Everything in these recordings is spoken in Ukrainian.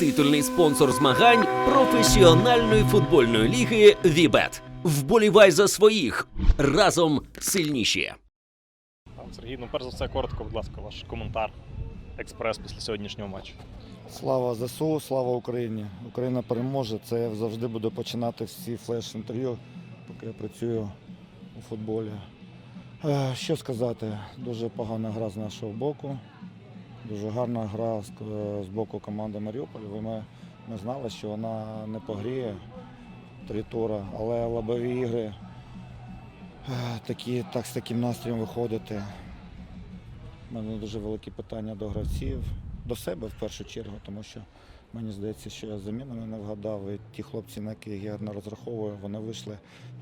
титульний спонсор змагань професіональної футбольної ліги Вібет. Вболівай за своїх разом сильніші. Пан Сергій, ну перш за все, коротко, будь ласка, ваш коментар, експрес після сьогоднішнього матчу. Слава ЗСУ, слава Україні! Україна переможе. Це я завжди буду починати всі флеш-інтерв'ю, поки я працюю у футболі. Е, Що сказати? Дуже погана гра з нашого боку. Дуже гарна гра з, е, боку команди Маріуполь. Ми, ми знали, що вона не погріє три тура, але лобові ігри е, такі, так з таким настроєм виходити. У мене дуже великі питання до гравців, до себе в першу чергу, тому що мені здається, що я замінами не вгадав. І ті хлопці, на яких я не розраховую, вони вийшли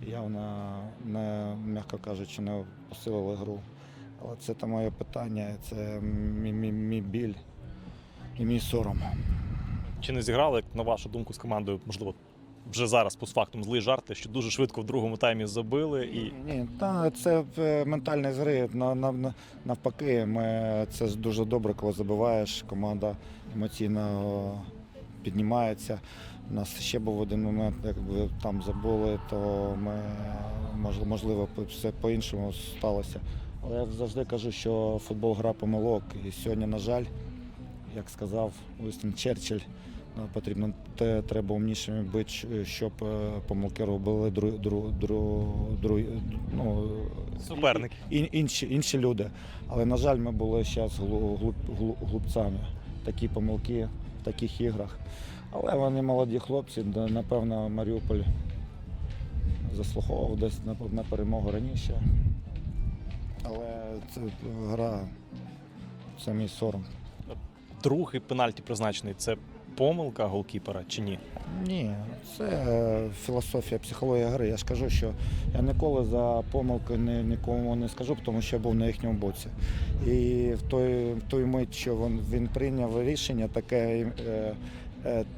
явно не, м'яко кажучи, не посилили гру. Але це моє питання, це мій, мій, мій біль і мій сором. Чи не зіграли, на вашу думку, з командою, можливо, вже зараз постфактум злий жарти, що дуже швидко в другому таймі забили і Ні, та це е, на, на- навпаки, ми, це дуже добре, коли забиваєш. Команда емоційно піднімається. У нас ще був один момент, якби там забули, то ми можливо все по-іншому сталося. Але я завжди кажу, що футбол гра помилок. І сьогодні, на жаль, як сказав Уістон Черчилль, Ну, Потрібно те, треба умнішими бути, щоб е, помилки робили дру, дру, дру, дру, ну, суперники. і, інші, інші люди. Але, на жаль, ми були зараз глуп, глуп, глупцями. Такі помилки в таких іграх. Але вони молоді хлопці, да, напевно, Маріуполь заслуховував десь на, на перемогу раніше. Але це гра, це мій сором. Другий пенальті призначений це помилка голкіпера чи ні? Ні, це е, філософія, психологія гри. Я ж кажу, що я ніколи за помилки ні, нікому не скажу, тому що я був на їхньому боці. І в той, в той мить, що він, він прийняв рішення таке, е, е,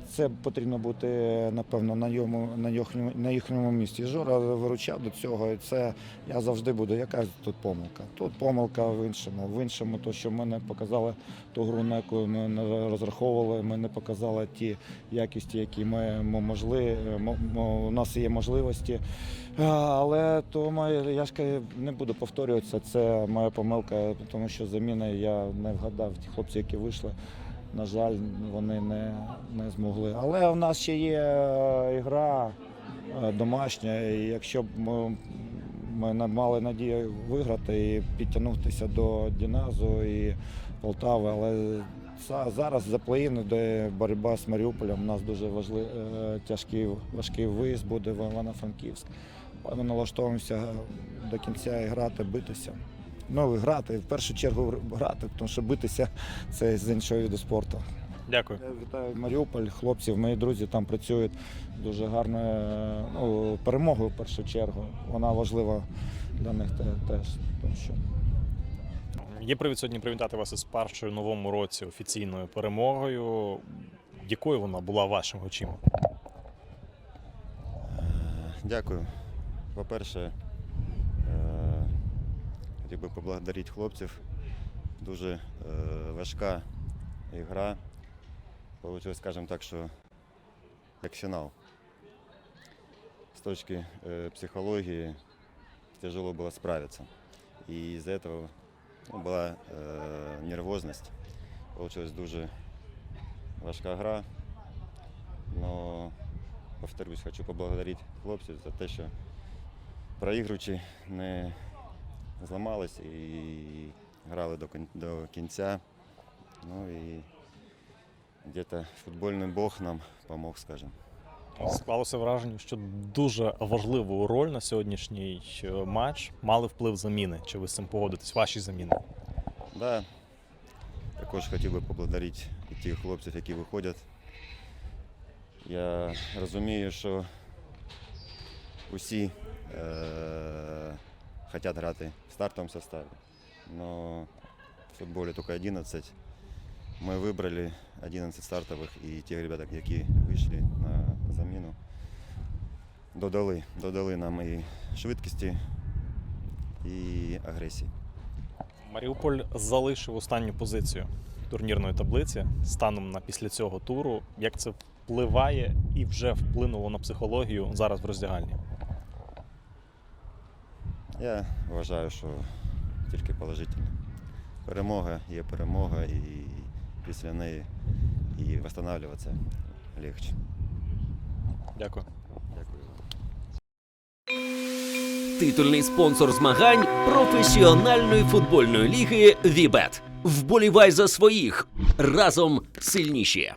це потрібно бути, напевно, на, йому, на, їхньому, на їхньому місці. Жора виручав до цього, і це я завжди буду. Яка тут помилка? Тут помилка в іншому. В іншому, то, що ми не показали ту гру, на яку ми не розраховували, ми не показали ті якісті, які ми могли. е, У нас є можливості. Але то моє, я ж не буду повторюватися, це моя помилка, тому що заміни я не вгадав. Ті хлопці, які вийшли, на жаль, вони не, не змогли. Але в нас ще є е, ігра е, домашня, і якщо б ми, ми мали надію виграти і підтягнутися до Діназу і Полтави, але зараз за плей де боротьба з Маріуполем. У нас дуже важливий, тяжкий, важкий виїзд буде в Івано-Франківськ. Ми налаштовуємося до кінця і грати, битися. Ну, грати, в першу чергу грати, тому що битися це з іншого виду спорту. Дякую. Я вітаю Маріуполь, хлопців, мої друзі там працюють дуже гарно. е, Ну, перемогою в першу чергу. Вона важлива для них теж. Тому що Є привід сьогодні привітати вас із першою новому році офіційною перемогою. Якою вона була вашим очима? Дякую. По-перше, е, хотів би поблагодарити хлопців. Дуже е, важка ігра. Получилось, скажімо так, що як фінал. З точки е, психології тяжело было справиться. И из-за этого ну, была э, нервозность. Получилась дуже важка гра. Но, повторюсь, хочу поблагодарити хлопців за те, що проігруючи не зламались і грали до, кін- до кінця. Ну і где-то футбольний Бог нам помог, скажімо. Склалося враження, що дуже важливу роль на сьогоднішній е, матч мали вплив заміни. Чи ви з цим погодитесь? Ваші заміни? Да, також хотів би поблагодарити і тих хлопців, які виходять. Я розумію, що усі е- хочуть грати в стартовому составі. Но в футболі тільки 11. Ми вибрали 11 стартових і ті ребята, які вийшли на заміну, додали, додали нам і швидкості, і агресії. Маріуполь залишив останню позицію турнірної таблиці станом на після цього туру. Як це впливає і вже вплинуло на психологію зараз в роздягальні? Я вважаю, що тільки положительно. Перемога є перемога, і після неї і відновлюватися легше. Дякую. Дякую. Титульний спонсор змагань професіональної футбольної ліги Вібет. Вболівай за своїх разом сильніші.